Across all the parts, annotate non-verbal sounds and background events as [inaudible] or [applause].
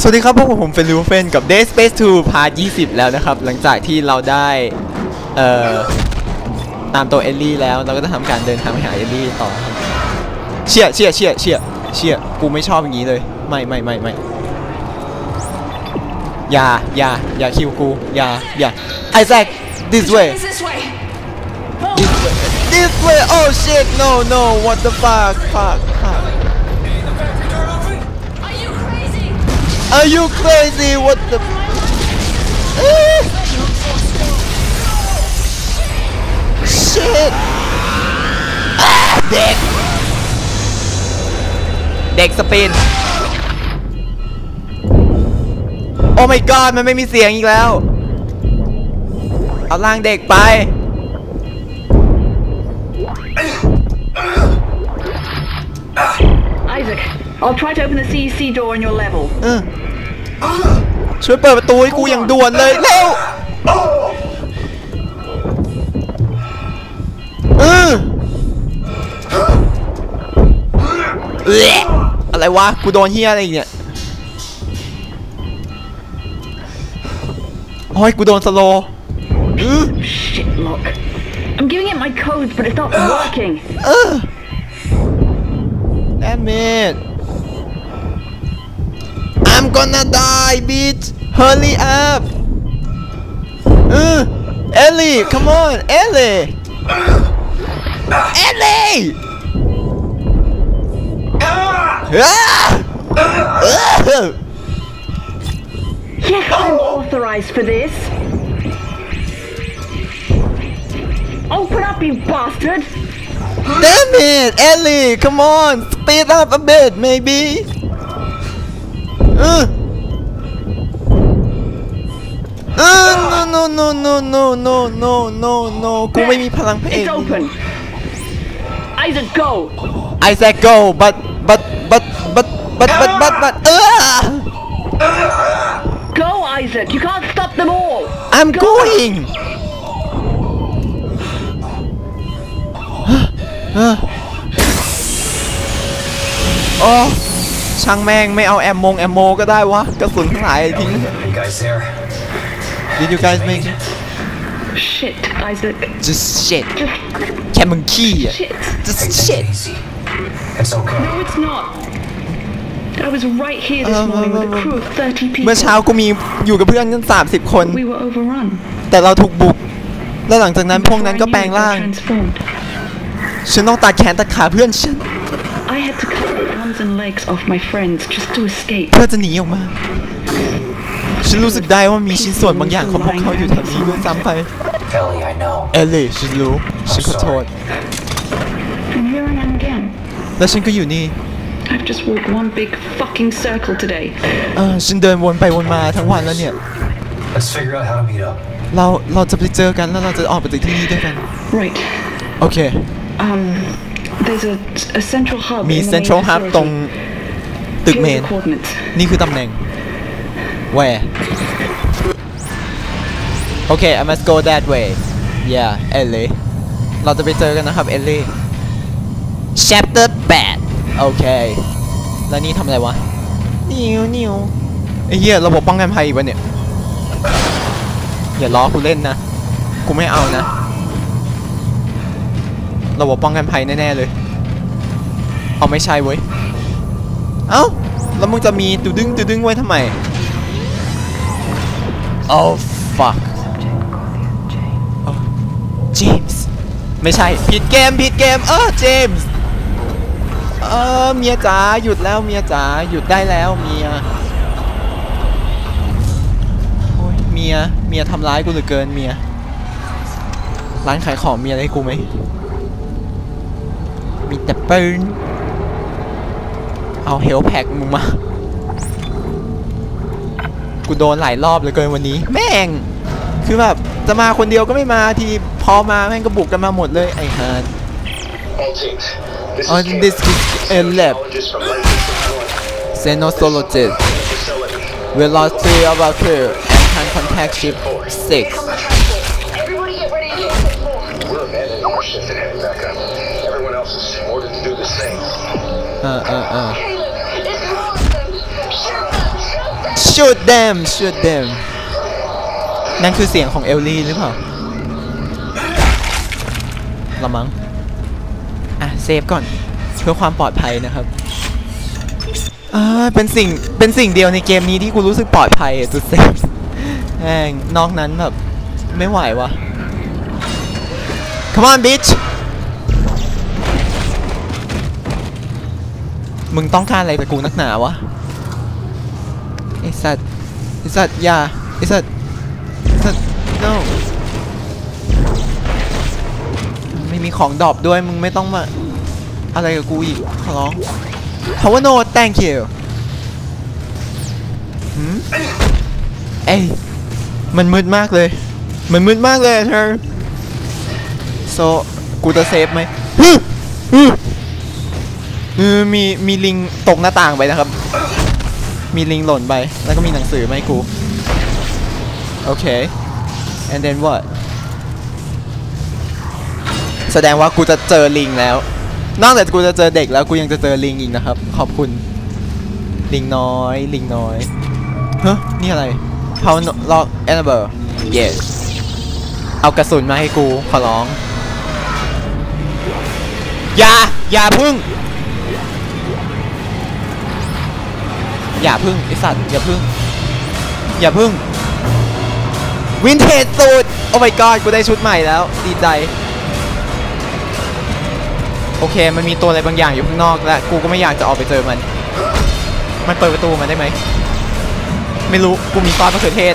สวัสดีครับพวกผมเฟนรูเฟนกับ Day Space 2พาร์ท20 แล้วนะครับ หลังจากที่เราได้ เอ่อ ตามตัวเอลลี่แล้วเราก็จะทำการเดินทางไปหาเอลลี่ต่อ เชี่ยเชี่ยเชี่ยเชี่ยเชี่ยกูไม่ชอบอย่างนี้เลย ไม่ไม่ไม่ไม่อย่าอย่าอย่าคิวกูอย่าอย่าไอแซค this way this way. this way this way oh shit no no what the fuck fuck fuck are you crazy what the เอ๊ะ shit อ่ะเด็ก เด็กสปิน โอ้ my god มันไม่มีเสียงอีกแล้ว เอาล่างเด็กไป Isaac, I'll try to open the CEC door on your level. เออ ช่วยเปิดประตูให้กูอย่างด่วนเลยเร็วเออเอ๊ะอะไรวะ กูโดนเฮียอะไรอีกเนี่ยโอ้ยกูโดนสโลว์อื้อ Shit, lock. I'm giving it my codes, but it's not working. เออ Damn it I'm gonna die, bitch! Hurry up! Uh, Ellie, come on, Ellie! Ellie! Ah! Yes, I'm authorized for this. Open up, you bastard! Damn it, Ellie! Come on, speed up a bit, maybe. เออเออ no no no no no no no no กูไม่มีพลังพระเอก It's open. Isaac, go! I said go but but but but but but but but เออ Go, Isaac! You can't stop them all! I'm Go! going [gasps] โอ้ ช่างแม่งไม่เอาแอมมงแอมโมก็ได้วะกระสุนทั้งหลายทิ้ง You guys there? Did you guys make it Shit, Isaac. just shit แค่มึงขี้อะ Shit. just Hey, take shit it easy. It's okay. No, it's not. I was right here this Um, morning with um, a crew of 30 people. เมื่อเช้ากูมีอยู่กับเพื่อนกัน30 คน We were overrun. แต่เราถูกบุก แล้วหลังจากนั้นพวกนั้นก็แปลงร่าง Transformed. ฉันต้องตัดแขนตัดขาเพื่อนฉัน I had to cut the arms and legs off my friends just to escape. เพื่อจะหนีออกมา ฉันรู้สึกได้ว่ามีชิ้นส่วนบางอย่างของพวกเขาอยู่แถวนี้ด้วยซ้ำไป Ellie, I know. เอลลี่ฉันรู้ ฉันขอโทษ And here I am again. แล้วฉันก็อยู่นี่ I've just walked one big fucking circle today. เออฉันเดินวนไปวนมาทั้งวันแล้วเนี่ย Let's figure out how to meet up. เราเราจะไปเจอกันแล้วเราจะออกไปจากที่นี่ด้วยกัน Right. โอเค Um, there's a, a central hub. มี in the main เซ็นทรัลฮับ facility. ตรงตึก Here เม are น the coordinates. นี่คือตำแหน่ง where โอเค I must go that way yeah เอลลี่เราจะไปเจอกันนะครับ เอลลี่ chapter 8 โอเค แล้วนี่ทำอะไรวะ นิวนิวไอ้เหี้ยระบบป้องกันภัยอีกวะเนี่ย อย่าล้อกูเล่นนะ กูไม่เอานะ ระบบป้องกันภัยแน่ๆเลย เอาไม่ใช่เว้ย เอ้า แล้วมึงจะมีตุดึงตุดึงไว้ทำไม Oh fuck เจมส์ไม่ใช่ ผิดเกม ผิดเกม เออเจมส์เออเมียจ๋าหยุดแล้วเมียจ๋าหยุดได้แล้วเมียโอ้ยเมียเมียทำร้ายกูเหลือเกินเมียร้านขายของมีอะไรให้กูไหม มีแต่ปืน เอาเฮลแพ็กมึงมา กูโดนหลายรอบเลยเกินวันนี้ แม่ง คือแบบจะมาคนเดียวก็ไม่มาทีพอมาแม่งก็บุกกันมาหมดเลยไอ้เฮาร์ด All teams. This On is this is a lab. Xenosologist. Velocity of our crew 6. เออเออเออ Caleb, it's one of them. Shut up, shut shoot them shoot them นั่นคือเสียงของเอลลี่หรือเปล่าละมั้งอะเซฟก่อนเพื่อความปลอดภัยนะครับเออเป็นสิ่ง เป็นสิ่งเดียวในเกมนี้ที่กูรู้สึกปลอดภัยอะจุดเซฟแม่งนอกนั้นแบบ ไม่ไหววะ Come on bitch มึงต้องการอะไรจากกูนักหนาวะไอสัตว์ไอสัตว์อย่าไอสัตว์ไอสัตว์ no ไม่มีของดรอปด้วยมึงไม่ต้องมาอะไรกับกูอีกขอร้อง Power no thank you หืมเอ้ยมันมืดมากเลย มันมืดมากเลยเธอ so กูจะเซฟไหมฮึฮึ มีมีลิงตกหน้าต่างไปนะครับ มีลิงหล่นไป แล้วก็มีหนังสือไหมาให้กู โอเค and then what แสดงว่ากูจะเจอลิงแล้ว นอกจากกูจะเจอเด็กแล้วกูยังจะเจอลิงอีกนะครับ ขอบคุณ ลิงน้อย ลิงน้อย เฮ้ยนี่อะไร How lock enable yes เอากระสุนมาให้กู ขอร้อง อย่า อย่าพึ่ง อย่าพึ่งไอสัตว์อย่าพึ่ง อย่าพึ่ง วินเทจสูตรโอ้ my god กูได้ชุดใหม่แล้ว ดีใจ โอเค มันมีตัวอะไรบางอย่างอยู่ข้างนอกและกูก็ไม่อยากจะออกไปเจอมัน มันเปิดประตูมันได้ไหม ไม่รู้ กูมีซอสมะเขือเทศ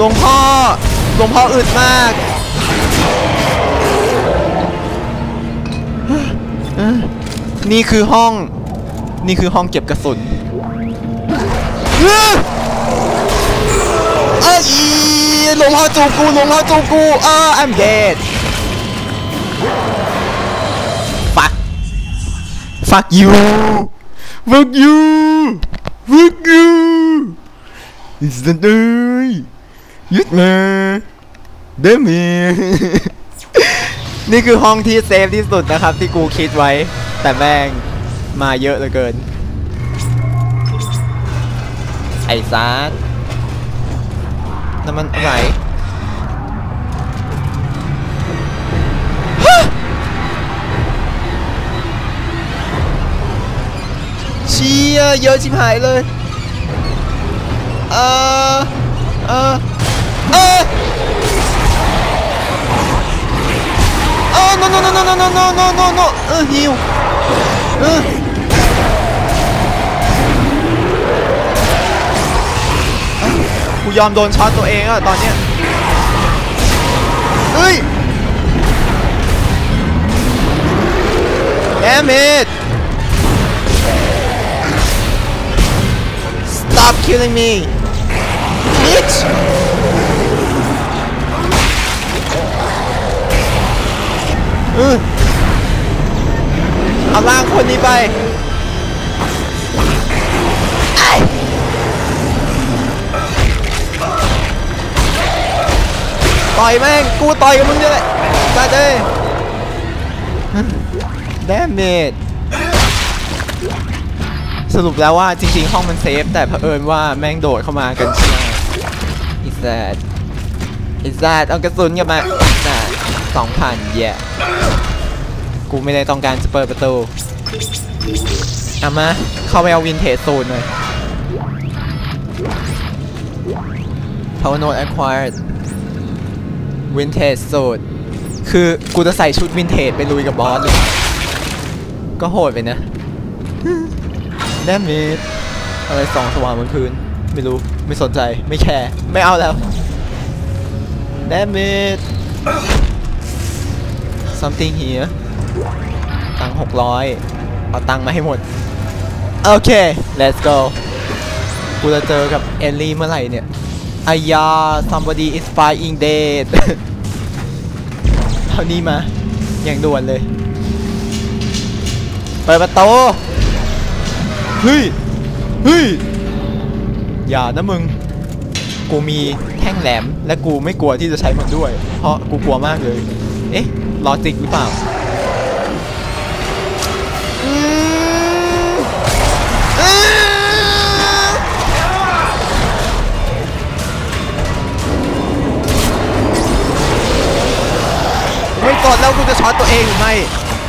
หลวงพ่อหลวงพ่ออึดมากนี่คือห้อง นี่คือห้องเก็บกระสุนเอ้ยเอ้ยหลวงพ่อจูบกูหลวงพ่อจูบกูเออ I'm dead fuck fuck you fuck you fuck you อิสตันเอ้ยห ยุดมาเดมีนี่คือห้องที่เซฟที่สุดนะครับ ที่กูคิดไว้ แต่แม่งมาเยอะเหลือเกิน ไอ้ซาร์นั่นมันอะไรฮะเชียเยอะชิบหายเลย เออเออ no no no no no no no no no no เออฮิวเออกูยอมโดนช็อตตัวเองอะตอนเนี้ยเฮ้ย Damn it Stop killing me Bitch เออเอาล่างคนนี้ไปไอ้ต่อยแม่ง กูต่อยกับมึงเลยได้เลยแดมเมดสรุปแล้วว่าจริง ๆ ห้องมันเซฟ แต่เผอิญว่าแม่งโดดเข้ามากันใช่ไหมอิสระอิสระเอากระสุนกลับมา อิสระสองพันเย่กูไม่ได้ต้องการจะเปิดประตูเอามา เข้าไปเอาวินเทจโซนหน่อย Power Node acquired Vintage Suit คือกูจะใส่ชุดวินเทจไปลุยกับบอสเลย ก็โหดไปนะแดมมิดอะไรสองสว่างบนพื้น ไม่รู้ ไม่สนใจ ไม่แคร์ ไม่เอาแล้ว Damn it something here ตังหกร้อยเอาตังมาให้หมด โอเค let's go กูจะเจอกับเอลลี่เมื่อไหร่เนี่ยอายา somebody is flying dead เท่านี้มา อย่างด่วนเลย เปิดประตูเฮ้ย เฮ้ย อย่านะมึง กูมีแท่งแหลมและกูไม่กลัวที่จะใช้มันด้วย เพราะกูกลัวมากเลย เอ๊ะ ลอจิกหรือเปล่าไม่กดแล้วกูจะช็อตตัวเองหรือไม่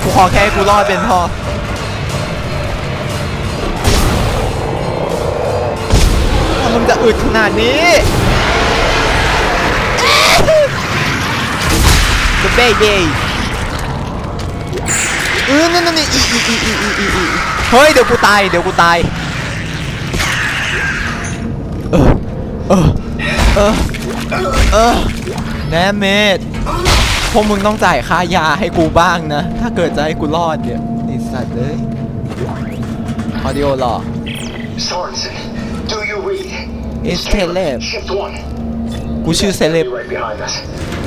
กูขอแค่กูรอดเป็นพอมึงจะอึดขนาดนี้ The baby เออนั่นนั่นนี่อีอีอีอีอีอีอีเฮ้ยเดี๋ยวกูตายเดี๋ยวกูตายเออเออเออเออแนมเมดพวกมึงต้องจ่ายค่ายาให้กูบ้างนะ ถ้าเกิดจะให้กูรอดเนี่ยไอสัตว์เลยออดิโอหรอ Sorensen, do you read? It's Caleb. กูชื่อเซเลบ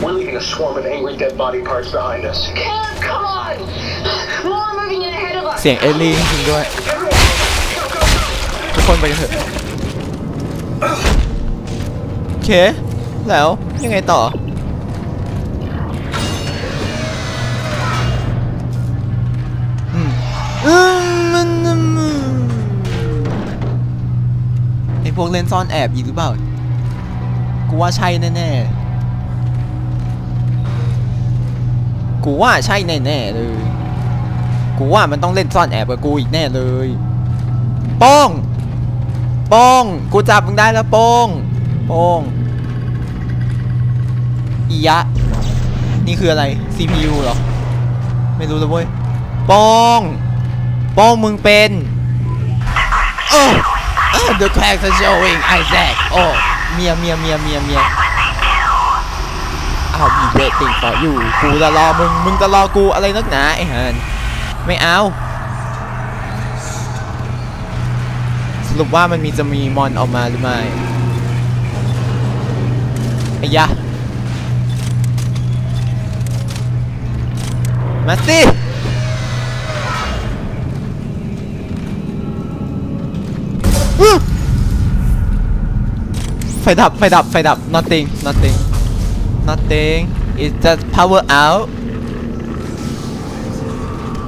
Be right behind us. We're leaving a swarm of angry dead body parts behind us. Caleb, come on! More are moving in ahead of us. เสียงเอลลี่จริงๆด้วยทุกคนไปกันเถอะโอเค แล้วยังไงต่อ อืมอืมมันอืมไอพวกเล่นซ่อนแอบอีกหรือเปล่า กูว่าใช่แน่ๆ กูว่าใช่แน่ๆเลย กูว่ามันต้องเล่นซ่อนแอบกับกูอีกแน่เลยโป้งโป้งกูจับมึงได้แล้วโป้งโป้งอียะ นี่คืออะไร CPU เหรอ ไม่รู้เลยเว้ยโป้งโป้งมึงเป็นโอ้ The cracks are showing Isaac โอ้เมียเมียเมียเมียเมีย I'll be waiting for you กูจะรอมึงมึงจะรอกูอะไรนักหนาไอ้ห่านไม่เอาสรุปว่ามันมีจะมีมอนออกมาหรือไม่ไอ้ยะมาสิไฟดับไฟดับไฟดับ nothing nothing nothing it's just power out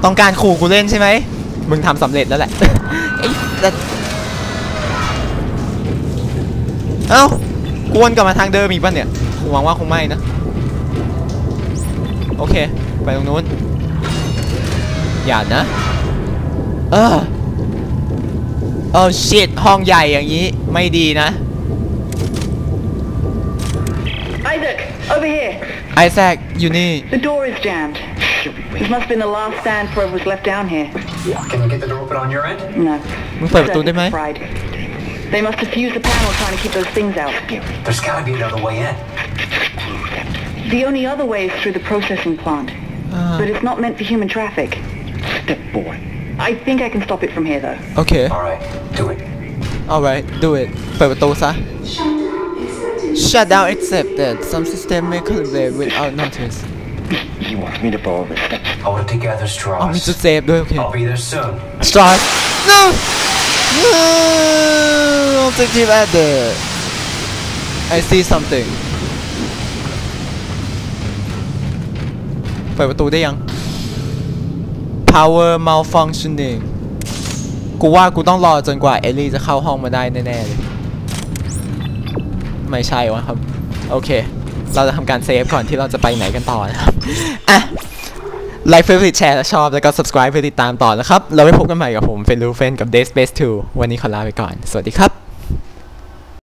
ต้องการขู่กูเล่นใช่ไหม มึงทำสำเร็จแล้วแหละไอ้สัสเอ้ากวนกลับมาทางเดิมอีกป่ะเนี่ยหวังว่าคงไม่นะ โอเค ไปตรงนู้น อย่านะ เออเออชิตห้องใหญ่อย่างนี้ ไม่ดีนะ over here. ไอแซคอยู่นี่ The door is jammed. This must have been the last stand whoever was left down here. Can you get the door open on your end? No. มึงเปิดประตูได้ไหม Circuits fried. They must have fused the panel trying to keep those things out. There's gotta be another way in. The only other way is through the processing plant. อ่า But it's not meant for human traffic. Step boy. I think I can stop it from here though. โอเค Alright, do it. alright do it เปิดประตูซะ shut down accepted some system may calibrate without notice He wants me to borrow this. Hold it together, อ๋อมี Straws. จุดเซฟด้วยโอเค I'll be there soon. start no no objective added I see something เปิดประตูได้ยัง power malfunctioning กูว่ากูต้องรอจนกว่าเอลลี่จะเข้าห้องมาได้แน่ๆเลย ไม่ใช่วะครับ โอเค เราจะทำการเซฟก่อนที่เราจะไปไหนกันต่อนะครับ อะ ไลค์เพื่อติดแชร์และชอบ แล้วก็ subscribe เพื่อติดตามต่อนะครับ เราไว้พบกันใหม่กับผมเฟนลูเฟนกับ Day Space 2 วันนี้ขอลาไปก่อน สวัสดีครับ